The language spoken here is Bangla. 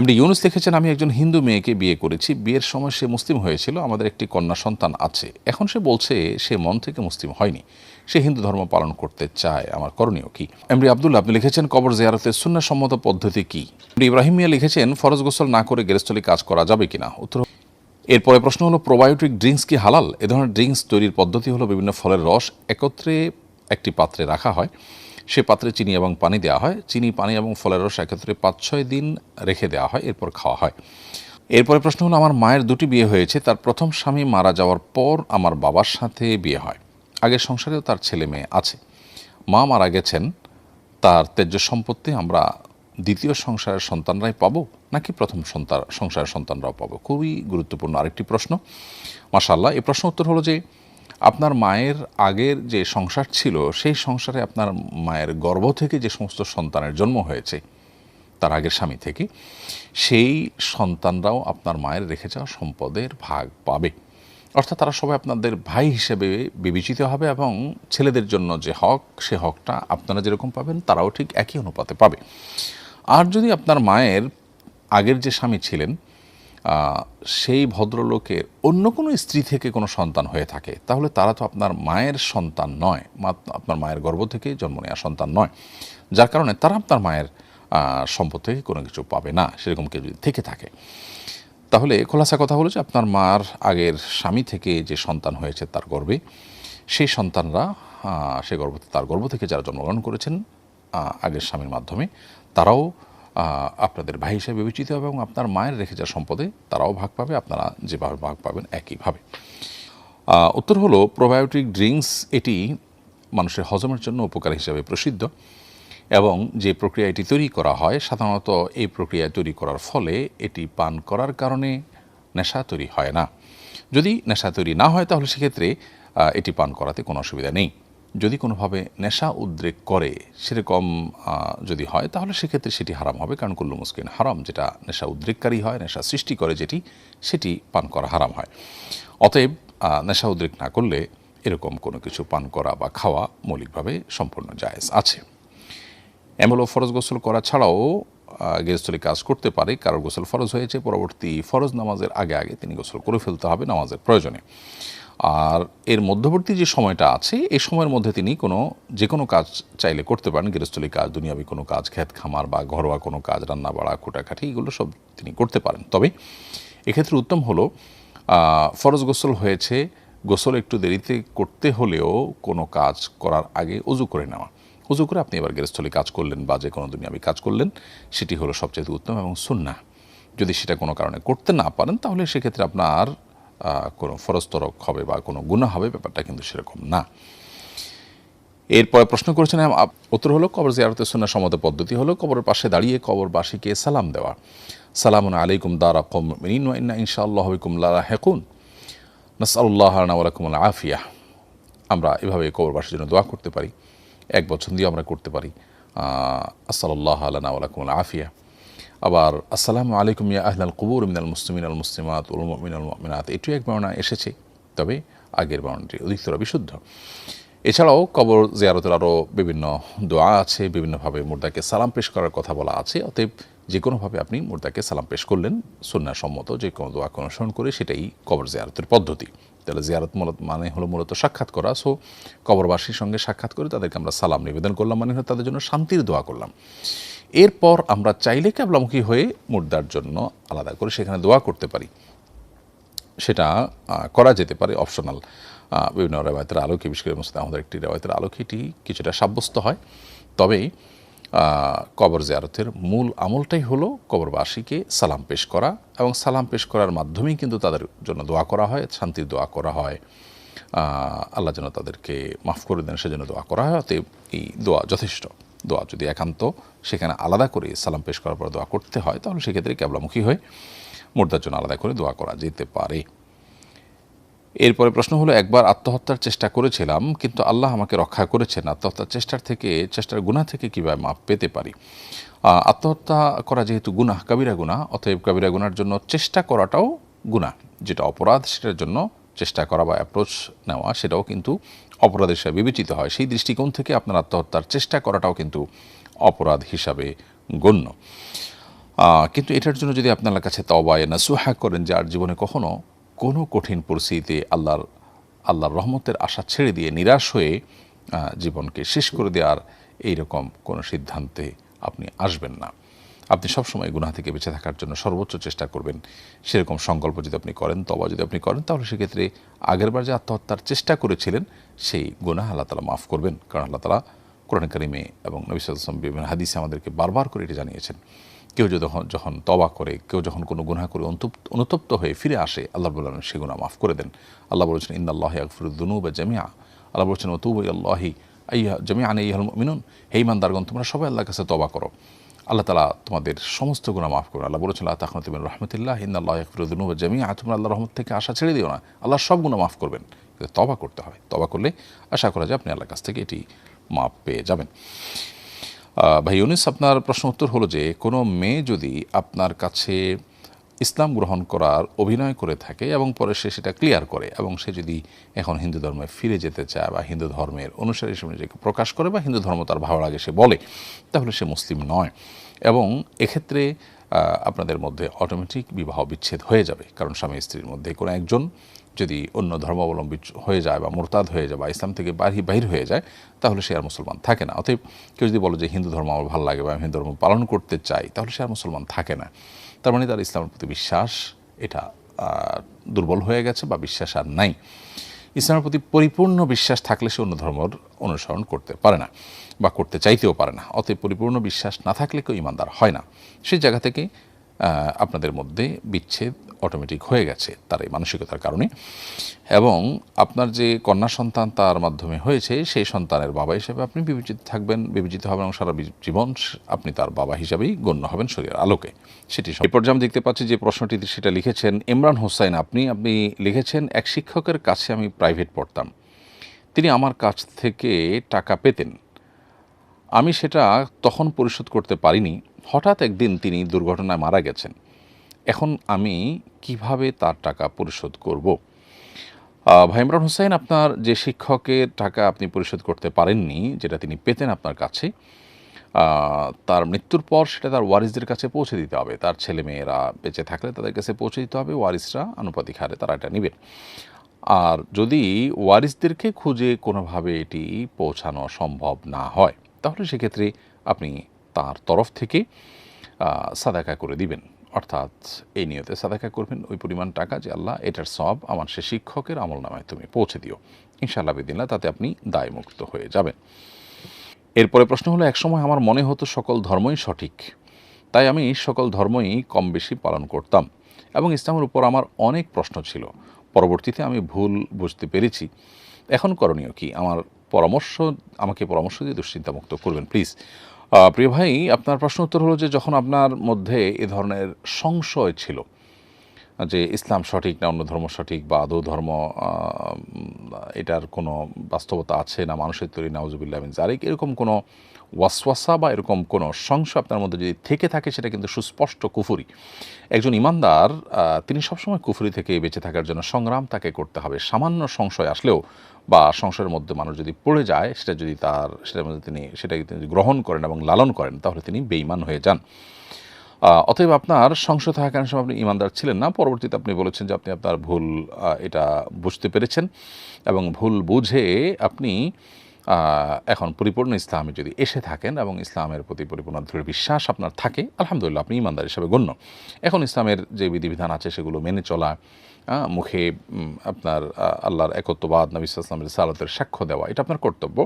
এমডি ইউনুস লিখেছেন আমি একজন হিন্দু মেয়েকে বিয়ে করেছি, বিয়ের সময় সে মুসলিম হয়েছিল, আমাদের একটি কন্যা সন্তান আছে। এখন সে বলছে, সে মন থেকে মুসলিম হয়নি, সে হিন্দু ধর্ম পালন করতে চায়, আমার করণীয় কি? এমডি আব্দুল্লাহ, আপনি লিখেছেন, কবর জিয়ারতের সুন্নাসম্মত পদ্ধতি কি? এমডি ইব্রাহিম মিয়া লিখেছেন, ফরজ গোসল না করে গেরস্থলে কাজ করা যাবে কিনা? উত্তর এরপরে প্রশ্ন হলো, প্রোবায়োটিক ড্রিঙ্কস কি হালাল? এ ধরনের ড্রিঙ্কস তৈরির পদ্ধতি হলো বিভিন্ন ফলের রস, একত্রে একটি পাত্রে রাখা হয়। সে পাত্রে চিনি এবং পানি দেওয়া হয়। চিনি, পানি এবং ফলের রস একত্রে পাঁচ ছয় দিন রেখে দেওয়া হয়, এরপর খাওয়া হয়। এরপরে প্রশ্ন হলো, আমার মায়ের দুটি বিয়ে হয়েছে। তার প্রথম স্বামী মারা যাওয়ার পর আমার বাবার সাথে বিয়ে হয়। আগের সংসারেও তার ছেলে মেয়ে আছে। মা মারা গেছেন। তার ত্যায্য সম্পত্তি আমরা দ্বিতীয় সংসারের সন্তানরাই পাবো নাকি প্রথম সন্তান, সংসারের সন্তানরাও পাবো? খুবই গুরুত্বপূর্ণ আরেকটি প্রশ্ন। মাশাল্লাহ এই প্রশ্ন উত্তর হলো যে আপনার মায়ের আগের যে সংসার ছিল, সেই সংসারে আপনার মায়ের গর্ভ থেকে যে সমস্ত সন্তানের জন্ম হয়েছে, তার আগের স্বামী থেকে, সেই সন্তানরাও আপনার মায়ের রেখে যাওয়া সম্পদের ভাগ পাবে। অর্থাৎ তারা সবাই আপনাদের ভাই হিসেবে বিবেচিত হবে এবং ছেলেদের জন্য যে হক, সে হকটা আপনারা যেরকম পাবেন, তারাও ঠিক একই অনুপাতে পাবে। আর যদি আপনার মায়ের আগের যে স্বামী ছিলেন সেই ভদ্রলোকের অন্য কোনো স্ত্রী থেকে কোনো সন্তান হয়ে থাকে, তাহলে তারা তো আপনার মায়ের সন্তান নয় আপনার মায়ের গর্ভ থেকে জন্ম নেওয়া সন্তান নয়। যার কারণে তারা আপনার মায়ের সম্পদ থেকে কোনো কিছু পাবে না, সেরকম কেউ যদি থেকে থাকে। তাহলে খোলাসা কথা হলো যে আপনার মার আগের স্বামী থেকে যে সন্তান হয়েছে তার গর্বে সেই সন্তানরা সে গর্ভ, তার গর্ভ থেকে যারা জন্মগ্রহণ করেছেন আগের স্বামীর মাধ্যমে, তারাও আপনাদের ভাই হিসেবে বিবেচিত হবে এবং আপনার মায়ের রেখে যাওয়া সম্পদে, তারাও ভাগ পাবে, আপনারা যেভাবে ভাগ পাবেন একইভাবে। উত্তর হলো প্রোবায়োটিক ড্রিঙ্কস এটি মানুষের হজমের জন্য উপকার হিসাবে প্রসিদ্ধ এবং যে প্রক্রিয়া এটি তৈরি করা হয়, সাধারণত এই প্রক্রিয়া তৈরি করার ফলে এটি পান করার কারণে নেশা তৈরি হয় না। যদি নেশা তৈরি না হয়, তাহলে সেক্ষেত্রে এটি পান করাতে কোনো অসুবিধা নেই। যদি কোনোভাবে নেশা উদ্রেক করে, সেরকম যদি হয়, তাহলে সেক্ষেত্রে সেটি হারাম হবে। কারণ কুল্লু মুসকিন হারাম, যেটা নেশা উদ্রেককারী হয়, নেশা সৃষ্টি করে যেটি, সেটি পান করা হারাম হয়। অতএব নেশা উদ্রেক না করলে এরকম কোনো কিছু পান করা বা খাওয়া মৌলিকভাবে সম্পূর্ণ জায়েজ আছে। এমন ফরজ গোসল করা ছাড়াও গৃহস্থলী কাজ করতে পারে, কারোর গোসল ফরজ হয়েছে, পরবর্তী ফরজ নামাজের আগে আগে তিনি গোসল করে ফেলতে হবে নামাজের প্রয়োজনে। আর এর মধ্যবর্তী যে সময়টা আছে, এই সময়ের মধ্যে তিনি কোনো, যে কোনো কাজ চাইলে করতে পারেন। গৃহস্থলী কাজ, দুনিয়াবি কোনো কাজ, ক্ষেত খামার বা ঘরোয়া কোনো কাজ, রান্না বাড়া কোটাকাঠি এগুলো সব তিনি করতে পারেন। তবে এক্ষেত্রে উত্তম হলো ফরজ গোসল হয়েছে, গোসল একটু দেরিতে করতে হলেও কোনো কাজ করার আগে অজু করে নেওয়া। উজু করে আপনি এবার গৃহস্থলী কাজ করলেন বা যে কোনো দুনিয়াবি কাজ করলেন, সেটি হলো সবচেয়ে উত্তম এবং সুন্না যদি সেটা কোনো কারণে করতে না পারেন, তাহলে সেক্ষেত্রে আপনার কোনো ফরস্তরক হবে বা কোনো গুণা হবে, ব্যাপারটা কিন্তু সেরকম না। এরপরে প্রশ্ন করেছেন উত্তর হলো, কবর জিয়ারতের সুন্না সম্মত পদ্ধতি হলো, কবরের পাশে দাঁড়িয়ে কবরবাসীকে সালাম দেওয়া। সালাম আলাইকুম দারা কম ইন্না ইনশাআল্লাহ হবিকুম লারা হেকুন নাসাল্লাহ আলাকুম আফিয়া। আমরা এভাবে কবরবাসীর জন্য দোয়া করতে পারি, এক বছর দিয়ে আমরা করতে পারি। আসাল্লাহ আলানা আলাকুম আফিয়া। আবার, আসসালামু আলাইকুম ইয়া আহলাল কবুর, মিনাল মুসলিমিন, আল মুসলিমাত, উল মিনাল মিনাত এটিও এক বর্ণনা এসেছে, তবে আগের বর্ণনাটি অধিকতর বিশুদ্ধ। এছাড়াও কবর জিয়ারতের আরও বিভিন্ন দোয়া আছে, বিভিন্নভাবে মুর্দাকে সালাম পেশ করার কথা বলা আছে। অতএব যে কোনোভাবে আপনি মুর্দাকে সালাম পেশ করলেন সম্মত যে কোনো দোয়াকে অনুসরণ করে সেটাই কবর জিয়ারতের পদ্ধতি। তাহলে জিয়ারত মূলত মানে হলো মূলত সাক্ষাৎ করা। সো, কবরবাসীর সঙ্গে সাক্ষাৎ করে তাদেরকে আমরা সালাম নিবেদন করলাম মানে হলো তাদের জন্য শান্তির দোয়া করলাম। এরপর আমরা চাইলে ক্যাবলামুখী হয়ে মুর্দার জন্য আলাদা করে সেখানে দোয়া করতে পারি। সেটা করা যেতে পারে অপশনাল বিভিন্ন রেওয়ায়তের আলোকে, বিশেষ করে আমাদের একটি রেওয়ায়তের আলোকেটি কিছুটা সাব্যস্ত হয়। তবে কবর জিয়ারতের মূল আমলটাই হলো কবরবাসীকে সালাম পেশ করা এবং সালাম পেশ করার মাধ্যমেই কিন্তু তাদের জন্য দোয়া করা হয়, শান্তির দোয়া করা হয়। আল্লাহ যেন তাদেরকে মাফ করে দেন, সেজন্য দোয়া করা হয়, অতএব এই দোয়া যথেষ্ট। দোয়া যদি একান্ত সেখানে আলাদা করে সালাম পেশ করার পর দোয়া করতে হয়, তাহলে সেক্ষেত্রে ক্যাবলামুখী হয়ে মুর্দার জন্য আলাদা করে দোয়া করা যেতে পারে। এরপরে প্রশ্ন হলো, একবার আত্মহত্যার চেষ্টা করেছিলাম, কিন্তু আল্লাহ আমাকে রক্ষা করেছেন আত্মহত্যার চেষ্টার থেকে, চেষ্টার গুণা থেকে কীভাবে মাপ পেতে পারি? আত্মহত্যা করা যেহেতু গুনাহ, কাবিরা গুনাহ, অতএব কাবিরা গুনার জন্য চেষ্টা করাটাও গুনাহ। যেটা অপরাধ, সেটার জন্য চেষ্টা করা বা অ্যাপ্রোচ নেওয়া, সেটাও কিন্তু অপরাধ হিসাবে বিবেচিত হয়। সেই দৃষ্টিকোণ থেকে আপনার আত্মহত্যার চেষ্টা করাটাও কিন্তু অপরাধ হিসাবে গণ্য। কিন্তু এটার জন্য যদি আপনার কাছে তবায় নাসুহা করেন যে আর জীবনে কখনো কোনো কঠিন পরিস্থিতিতে আল্লাহর আল্লাহর রহমতের আশা ছেড়ে দিয়ে নিরাশ হয়ে জীবনকে শেষ করে দেওয়ার এইরকম কোনো সিদ্ধান্তে আপনি আসবেন না। আপনি সবসময় গুনাহ থেকে বেঁচে থাকার জন্য সর্বোচ্চ চেষ্টা করবেন। সেরকম সংকল্প যদি আপনি করেন তবা যদি আপনি করেন, তাহলে সেক্ষেত্রে আগেরবার যে আত্মহত্যার চেষ্টা করেছিলেন, সেই গুনাহ আল্লাহ তালা মাফ করবেন। কারণ আল্লাহ তালা কোরআন কারিমে এবং নবী সাল্লাম বিভিন্ন হাদিসে আমাদেরকে বারবার করে এটি জানিয়েছেন। কেউ যখন যখন তবা করে, কেউ যখন কোনো গুনাহ করে অনুতপ্ত হয়ে ফিরে আসে, আল্লাহ বলেন সে গুনাহ মাফ করে দেন। আল্লাহ বলেছেন ইন্দাল্লাহ আকফরুদ্দুনু বা জামিয়া আল্লাহ বলেছেন ওতুব আল্লাহি আইয়া জামিয়া আনে ইহাল মিনুন হে ইমানদারগণ তোমরা সবাই আল্লাহর কাছে তবা করো। আল্লাহ তালা তোমাদের সমস্ত গুণা মাফ করুন। আল্লাহ বলেছেন আল্লাহ তাহমত রহমতুল্লাহ হিন্দ আল্লাহ ফিরুদ্দিন জামি আর তোমরা আল্লাহ রহমত থেকে আশা ছেড়ে দিও না। আল্লাহ সব গুণা মাফ করবেন। তবা করতে হবে তবা করলে আশা করা যায় আপনি আল্লাহর কাছ থেকে এটি মাপ পেয়ে যাবেন। ভাই ইউনিস, আপনার প্রশ্ন উত্তর হলো যে, কোনো মেয়ে যদি আপনার কাছে ইসলাম গ্রহণ করার অভিনয় করে থাকে এবং পরে সে সেটা ক্লিয়ার করে এবং সে যদি এখন হিন্দু ধর্মে ফিরে যেতে চায় বা হিন্দু ধর্মের অনুসারী হিসেবে নিজেকে প্রকাশ করে বা হিন্দু ধর্ম তার ভালো লাগে সে বলে, তাহলে সে মুসলিম নয়। এবং এক্ষেত্রে আপনাদের মধ্যে অটোমেটিক বিবাহ বিচ্ছেদ হয়ে যাবে। কারণ স্বামী স্ত্রীর মধ্যে কোনো একজন যদি অন্য ধর্মাবলম্বী হয়ে যায় বা মোরতাদ হয়ে যায় বা ইসলাম থেকে বাহি, বাহির হয়ে যায়, তাহলে সে আর মুসলমান থাকে না। অতএব কেউ যদি বলে যে হিন্দু ধর্ম আমার ভালো লাগে বা আমি হিন্দু ধর্ম পালন করতে চাই, তাহলে সে আর মুসলমান থাকে না। তার মানে তার ইসলামের প্রতি বিশ্বাস, এটা দুর্বল হয়ে গেছে বা বিশ্বাস আর নাই। ইসলামের প্রতি পরিপূর্ণ বিশ্বাস থাকলে সে অন্য ধর্মর অনুসরণ করতে পারে না বা করতে চাইতেও পারে না। অতএব পরিপূর্ণ বিশ্বাস না থাকলে কেউ ইমানদার হয় না। সেই জায়গা থেকে আপনাদের মধ্যে বিচ্ছেদ অটোমেটিক হয়ে গেছে তার এই মানসিকতার কারণে। এবং আপনার যে কন্যা সন্তান তার মাধ্যমে হয়েছে, সেই সন্তানের বাবা হিসেবে আপনি বিবেচিত থাকবেন, বিবেচিত হবেন এবং সারা জীবন আপনি তার বাবা হিসাবেই গণ্য হবেন শরীরের আলোকে। সেটি সব। এরপর যে আমি দেখতে পাচ্ছি যে প্রশ্নটি সেটা লিখেছেন ইমরান হোসাইন। আপনি আপনি লিখেছেন, এক শিক্ষকের কাছে আমি প্রাইভেট পড়তাম। তিনি আমার কাছ থেকে টাকা পেতেন। আমি সেটা তখন পরিশোধ করতে পারিনি। হঠাৎ একদিন তিনি দুর্ঘটনায় মারা গেছেন। এখন আমি কীভাবে তার টাকা পরিশোধ করব? ভাই ইমরান হোসেন, আপনার যে শিক্ষকের টাকা আপনি পরিশোধ করতে পারেননি, যেটা তিনি পেতেন আপনার কাছে তার মৃত্যুর পর সেটা তার ওয়ারিসদের কাছে পৌঁছে দিতে হবে। তার ছেলে মেয়েরা বেঁচে থাকলে তাদের কাছে পৌঁছে দিতে হবে, ওয়ারিসরা আনুপাতিক হারে তারা এটা নেবেন আর যদি ওয়ারিসদেরকে খুঁজে কোনোভাবে এটি পৌঁছানো সম্ভব না হয়, তাহলে সেক্ষেত্রে আপনি তার তরফ থেকে সাদাকা করে দিবেন। অর্থাৎ এই নিয়তে সাদাকা করবেন, ওই পরিমাণ টাকা যে আল্লাহ এটার সব আমার সে শিক্ষকের আমল নামায় তুমি পৌঁছে দিও। ইনশাআল্লাহ বিদিনলা তাতে আপনি দায়মুক্ত হয়ে যাবেন। এরপরে প্রশ্ন হলো, একসময় আমার মনে হতো সকল ধর্মই সঠিক। তাই আমি সকল ধর্মই কম বেশি পালন করতাম। এবং ইসলামের উপর আমার অনেক প্রশ্ন ছিল। পরবর্তীতে আমি ভুল বুঝতে পেরেছি। এখন করণীয় কি? আমার পরামর্শ, আমাকে পরামর্শ দিয়ে দুশ্চিন্তামুক্ত করবেন, প্লিজ। প্রিয় ভাই আপনার প্রশ্ন উত্তর হলো যে যখন আপনার মধ্যে এ ধরনের সংশয় ছিল যে ইসলাম সঠিক না অন্য ধর্ম সঠিক বা আদৌ ধর্ম এটার কোনো বাস্তবতা আছে না মানুষের তৈরি, নাউজুবিল্লাহ মিন জারিক এরকম কোনো ওয়াসওয়াসা বা এরকম কোনো সংশয় আপনার মধ্যে যদি থেকে থাকে, সেটা কিন্তু সুস্পষ্ট কুফুরি। একজন ইমানদার তিনি সবসময় কুফুরি থেকে বেঁচে থাকার জন্য সংগ্রাম তাকে করতে হবে। সামান্য সংশয় আসলেও বা সংশয়ের মধ্যে মানুষ যদি পড়ে যায়, সেটা যদি তার, সেটার মধ্যে তিনি, সেটাকে তিনি গ্রহণ করেন এবং লালন করেন, তাহলে তিনি বেঈমান হয়ে যান। অতএব আপনার সংশয় থাকার সময় আপনি ইমানদার ছিলেন না। পরবর্তীতে আপনি বলেছেন যে আপনি আপনার ভুল এটা বুঝতে পেরেছেন এবং ভুল বুঝে আপনি এখন পরিপূর্ণ ইসলামে যদি এসে থাকেন এবং ইসলামের প্রতি পরিপূর্ণ দৃঢ় বিশ্বাস আপনার থাকে, আলহামদুলিল্লাহ আপনি ইমানদার হিসাবে গণ্য। এখন ইসলামের যে বিধিবিধান আছে সেগুলো মেনে চলা মুখে আপনার আল্লাহর একত্ববাদ, নবী ইসলামের সালাতের সাক্ষ্য দেওয়া, এটা আপনার কর্তব্য।